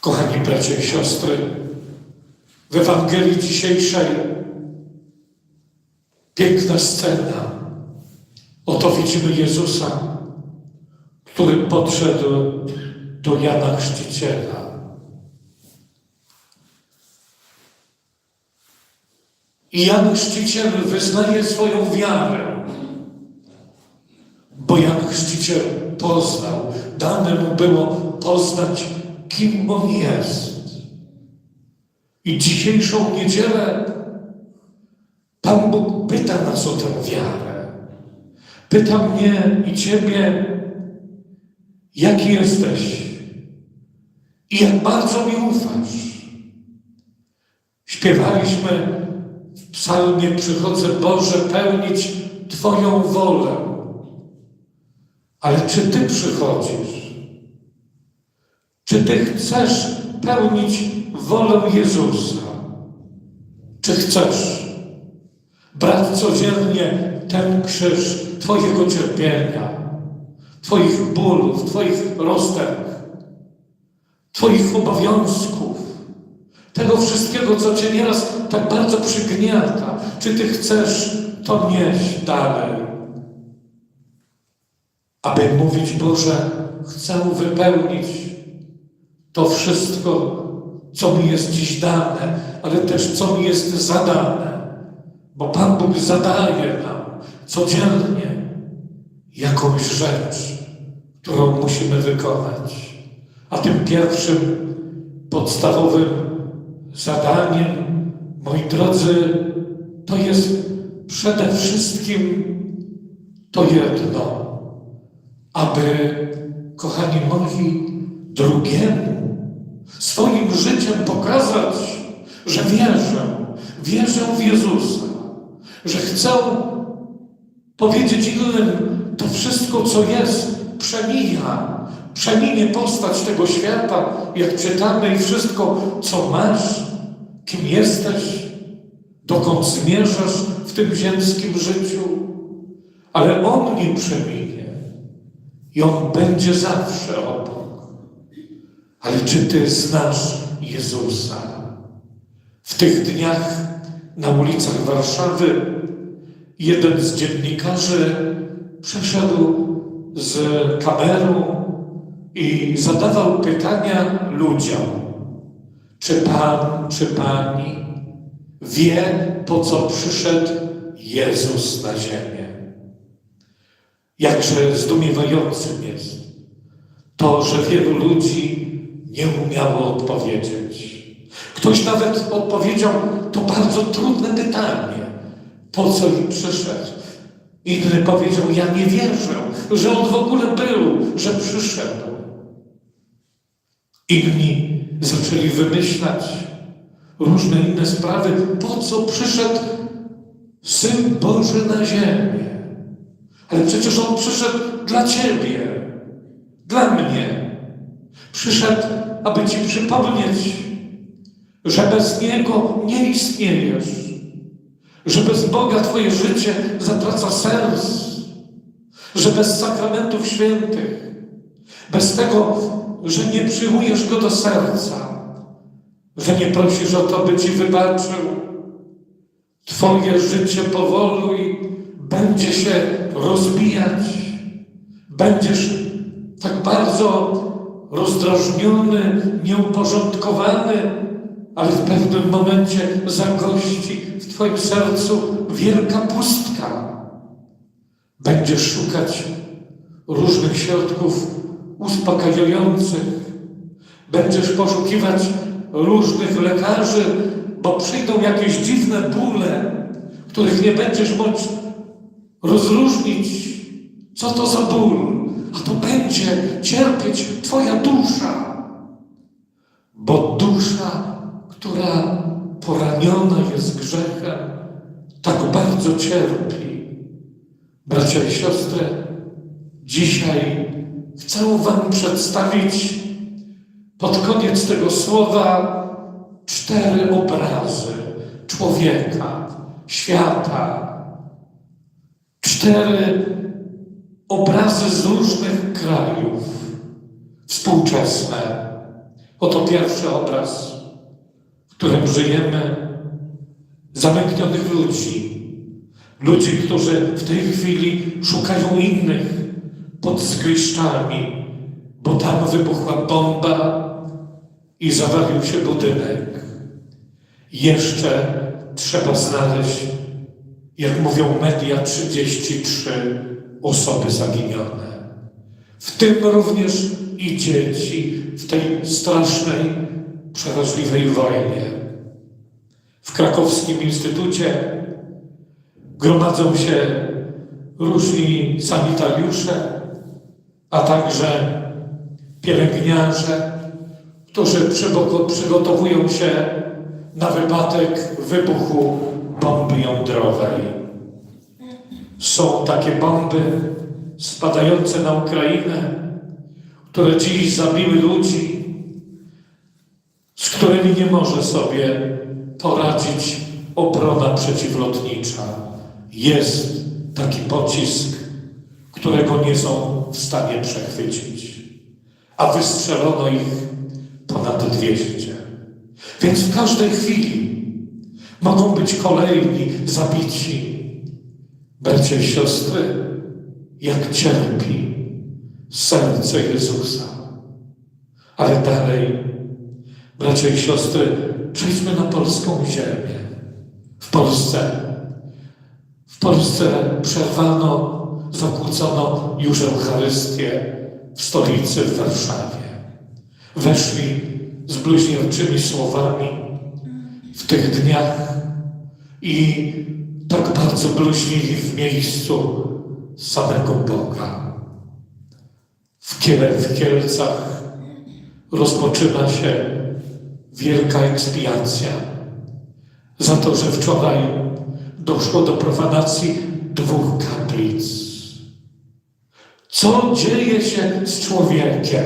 Kochani bracia i siostry, w Ewangelii dzisiejszej piękna scena. Oto widzimy Jezusa, który podszedł do Jana Chrzciciela. I Jan Chrzciciel wyznaje swoją wiarę, bo Jan Chrzciciel poznał, dane mu było poznać, kim on jest. I dzisiejszą niedzielę Pan Bóg pyta nas o tę wiarę. Pyta mnie i Ciebie, jaki jesteś i jak bardzo mi ufasz. Śpiewaliśmy w psalmie Przychodzę Boże pełnić Twoją wolę. Ale czy Ty przychodzisz? Czy Ty chcesz pełnić wolę Jezusa? Czy chcesz brać codziennie ten krzyż Twojego cierpienia, Twoich bólów, Twoich rozterk, Twoich obowiązków, tego wszystkiego, co Cię nieraz tak bardzo przygniata? Czy Ty chcesz to nieść dalej? Aby mówić, Boże, chcę wypełnić to wszystko, co mi jest dziś dane, ale też co mi jest zadane. Bo Pan Bóg zadaje nam codziennie jakąś rzecz, którą musimy wykonać. A tym pierwszym, podstawowym zadaniem, moi drodzy, to jest przede wszystkim to jedno, aby, kochani moi, drugiemu swoim życiem pokazać, że wierzę, wierzę w Jezusa, że chcę powiedzieć innym, to wszystko, co jest, przemija. Przeminie postać tego świata, jak czytamy, i wszystko, co masz, kim jesteś, dokąd zmierzasz w tym ziemskim życiu. Ale On nie przeminie i On będzie zawsze obok. Ale czy Ty znasz Jezusa? W tych dniach na ulicach Warszawy jeden z dziennikarzy przyszedł z kamerą i zadawał pytania ludziom. Czy Pan, czy Pani wie, po co przyszedł Jezus na ziemię? Jakże zdumiewającym jest to, że wielu ludzi nie umiało odpowiedzieć. Ktoś nawet odpowiedział, to bardzo trudne pytanie, po co im przyszedł. Inny powiedział, ja nie wierzę, że on w ogóle był, że przyszedł. Inni zaczęli wymyślać różne inne sprawy, po co przyszedł Syn Boży na ziemię. Ale przecież On przyszedł dla Ciebie, dla mnie. Przyszedł, aby Ci przypomnieć, że bez Niego nie istniejesz, że bez Boga Twoje życie zatraca sens, że bez sakramentów świętych, bez tego, że nie przyjmujesz Go do serca, że nie prosisz o to, by Ci wybaczył, Twoje życie powoli będzie się rozbijać. Będziesz tak bardzo rozdrażniony, nieuporządkowany, ale w pewnym momencie zagości w Twoim sercu wielka pustka. Będziesz szukać różnych środków uspokajających. Będziesz poszukiwać różnych lekarzy, bo przyjdą jakieś dziwne bóle, których nie będziesz rozróżnić, co to za ból, a to będzie cierpieć Twoja dusza. Bo dusza, która poraniona jest grzechem, tak bardzo cierpi. Bracia i siostry, dzisiaj chcę Wam przedstawić pod koniec tego słowa cztery obrazy człowieka, świata. Cztery obrazy z różnych krajów. współczesne. Oto pierwszy obraz, w którym żyjemy, zamknionych ludzi. Ludzi, którzy w tej chwili szukają innych pod zgliszczami, bo tam wybuchła bomba i zawalił się budynek. Jeszcze trzeba znaleźć, jak mówią media, 33 osoby zaginione. W tym również i dzieci w tej strasznej, przeraźliwej wojnie. W krakowskim instytucie gromadzą się różni sanitariusze, a także pielęgniarze, którzy przygo- przygotowują się na wypadek wybuchu bomby jądrowej. Są takie bomby spadające na Ukrainę, które dziś zabiły ludzi, z którymi nie może sobie poradzić obrona przeciwlotnicza. Jest taki pocisk, którego nie są w stanie przechwycić, a wystrzelono ich ponad 200. Więc w każdej chwili mogą być kolejni zabici. Bracia i siostry, jak cierpi serce Jezusa. Ale dalej, bracia i siostry, przejdźmy na polską ziemię. W Polsce, w Polsce przerwano, zakłócono już Eucharystię w stolicy w Warszawie. Weszli z bluźnierczymi słowami w tych dniach i tak bardzo bluźnili w miejscu samego Boga. W, Kiele, w Kielcach rozpoczyna się wielka ekspiacja za to, że wczoraj doszło do profanacji dwóch kaplic. Co dzieje się z człowiekiem?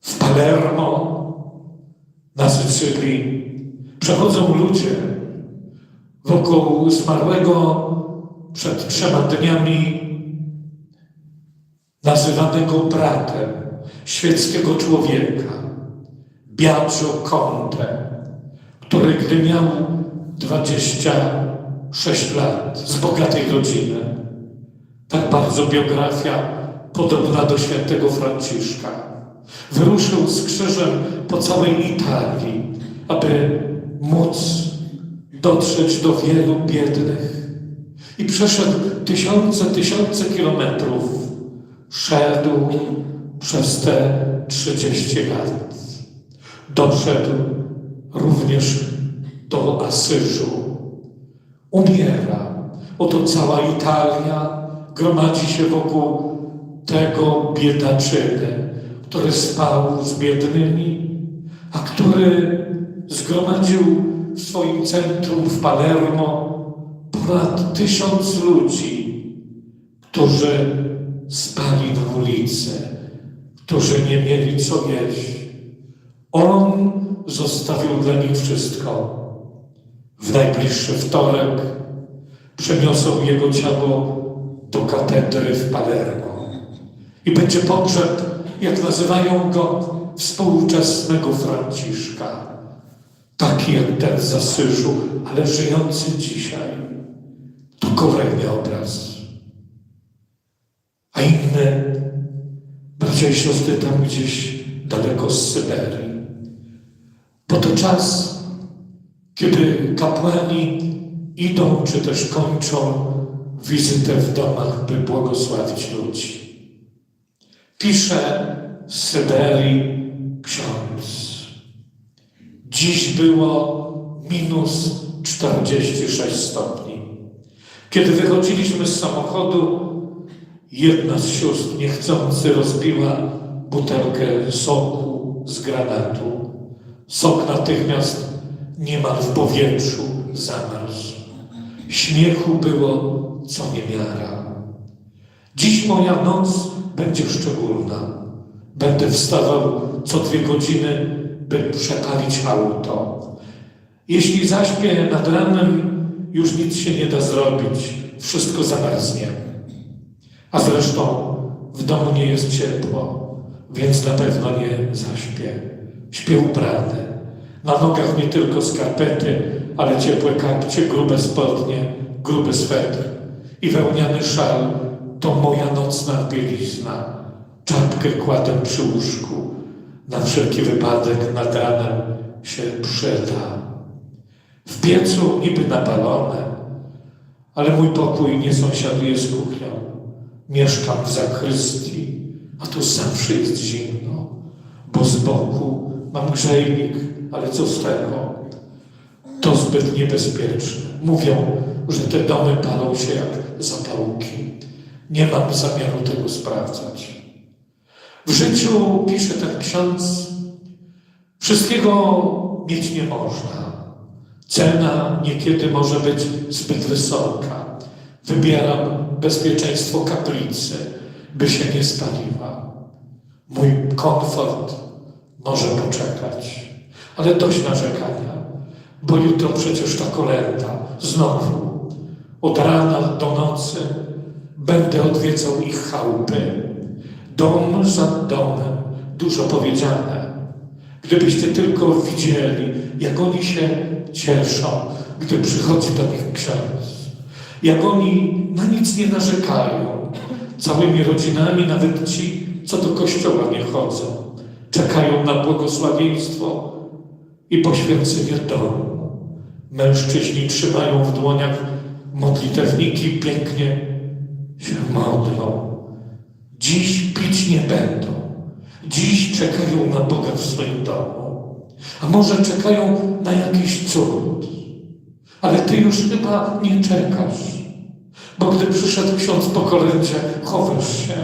W Palermo, na Sycylii, przechodzą ludzie wokół zmarłego przed trzema dniami nazywanego bratem świeckiego człowieka, Biagio Conte, który gdy miał 26 lat, z bogatej rodziny, tak bardzo biografia podobna do świętego Franciszka, wyruszył z krzyżem po całej Italii, aby móc dotrzeć do wielu biednych. I przeszedł tysiące, tysiące kilometrów. Szedł przez te 30 lat. Doszedł również do Asyżu. Umiera. Oto cała Italia gromadzi się wokół tego biedaczyny, który spał z biednymi, a który zgromadził w swoim centrum w Palermo ponad tysiąc ludzi, którzy spali na ulicy, którzy nie mieli co jeść. On zostawił dla nich wszystko. W najbliższy wtorek przeniosą jego ciało do katedry w Palermo. I będzie pogrzeb, jak nazywają go, współczesnego Franciszka. Taki jak ten z Asyżu, ale żyjący dzisiaj. To kolejny obraz. A inny, bracia i siostry, tam gdzieś daleko z Syberii. Bo to czas, kiedy kapłani idą czy też kończą wizytę w domach, by błogosławić ludzi. Pisze z Syberii ksiądz. Dziś było minus 46 stopni. Kiedy wychodziliśmy z samochodu, jedna z sióstr niechcący rozbiła butelkę soku z granatu. Sok natychmiast niemal w powietrzu zamarzł. Śmiechu było co niemiara. Dziś moja noc będzie szczególna. Będę wstawał co dwie godziny, by przepalić auto. Jeśli zaśpię nad ranem, już nic się nie da zrobić. Wszystko zamarznie. A zresztą w domu nie jest ciepło. więc na pewno nie zaśpię. Śpię ubrany. Na nogach nie tylko skarpety, ale ciepłe kapcie, grube spodnie, gruby swetr i wełniany szal to moja nocna bielizna. Czapkę kładę przy łóżku. Na wszelki wypadek nad ranem się przyda. W piecu niby napalone, ale mój pokój nie sąsiaduje z kuchnią. Mieszkam w zakrystii, a tu zawsze jest zimno, bo z boku mam grzejnik, ale co z tego? To zbyt niebezpieczne. Mówią, że te domy palą się jak zapałki. Nie mam zamiaru tego sprawdzać. W życiu, pisze ten ksiądz, wszystkiego mieć nie można. Cena niekiedy może być zbyt wysoka. Wybieram bezpieczeństwo kaplicy, by się nie spaliła. Mój komfort może poczekać, ale dość narzekania, bo jutro przecież ta kolenda znowu. Od rana do nocy będę odwiedzał ich chałupy. Dom za domem, dużo powiedziane. Gdybyście tylko widzieli, jak oni się cieszą, gdy przychodzi do nich ksiądz. Jak oni na nic nie narzekają. Całymi rodzinami, nawet ci, co do kościoła nie chodzą, czekają na błogosławieństwo i poświęcenie domu. Mężczyźni trzymają w dłoniach modlitewniki, pięknie się modlą. Dziś pić nie będą. Dziś czekają na Boga w swoim domu. A może czekają na jakiś cud. Ale ty już chyba nie czekasz. Bo gdy przyszedł ksiądz po kolędzie, chowasz się.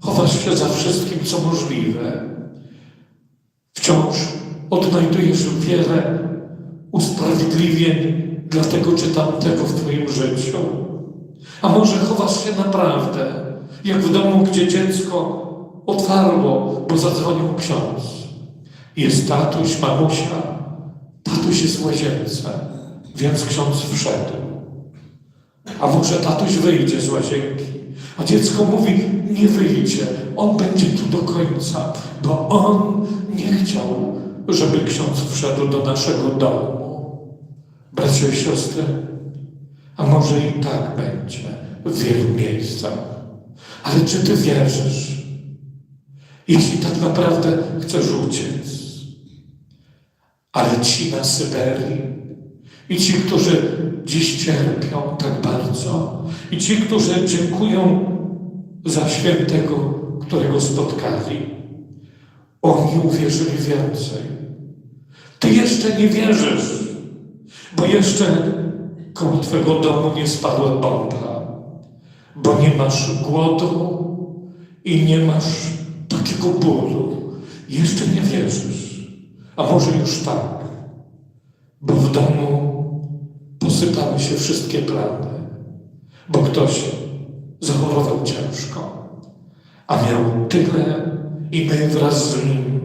Chowasz się za wszystkim, co możliwe. Wciąż odnajdujesz wiele usprawiedliwień dla tego czy tamtego w twoim życiu. A może chowasz się naprawdę, jak w domu, gdzie dziecko otwarło, bo zadzwonił ksiądz. Jest tatuś, mamusia. Tatuś jest w łazience, więc ksiądz wszedł. A może tatuś wyjdzie z łazienki, a dziecko mówi, nie wyjdzie, on będzie tu do końca, bo on nie chciał, żeby ksiądz wszedł do naszego domu. Bracia i siostry, a może i tak będzie w wielu miejscach. Ale czy ty wierzysz? Jeśli tak naprawdę chcesz uciec. Ale ci na Syberii i ci, którzy dziś cierpią tak bardzo, i ci, którzy dziękują za świętego, którego spotkali, oni uwierzyli więcej. Ty jeszcze nie wierzysz, bo jeszcze koło twego domu nie spadła bomba, bo nie masz głodu i nie masz takiego bólu. Jeszcze nie wierzysz, a może już tak, bo w domu posypały się wszystkie plany, bo ktoś zachorował ciężko, a miał tyle i my wraz z nim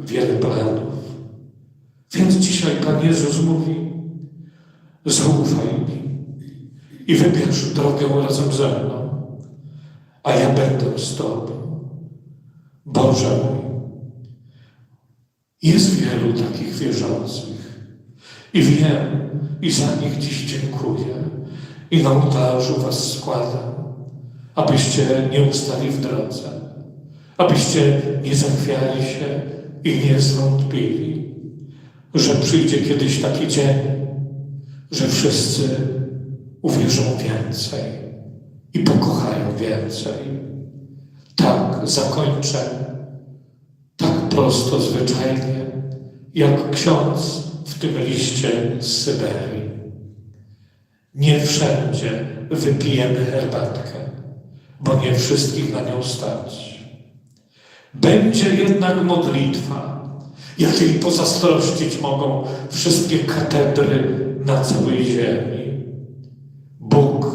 wiele planów. Więc dzisiaj Pan Jezus mówi, zaufaj mi i wybierz drogę razem ze mną, a ja będę z Tobą. Boże mój, jest wielu takich wierzących i wiem, i za nich dziś dziękuję i na ołtarzu Was składam, abyście nie ustali w drodze, abyście nie zachwiali się i nie zwątpili, że przyjdzie kiedyś taki dzień, że wszyscy uwierzą więcej i pokochają więcej. Tak zakończę, tak prosto, zwyczajnie, jak ksiądz w tym liście z Syberii. Nie wszędzie wypijemy herbatkę, bo nie wszystkich na nią stać. Będzie jednak modlitwa, jakiej pozazdrościć mogą wszystkie katedry na całej ziemi. Bóg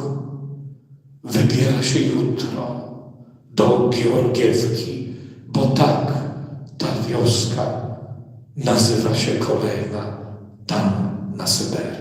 wybiera się jutro do Georgiewki, bo tak ta wioska nazywa się kolejna tam na Syberii.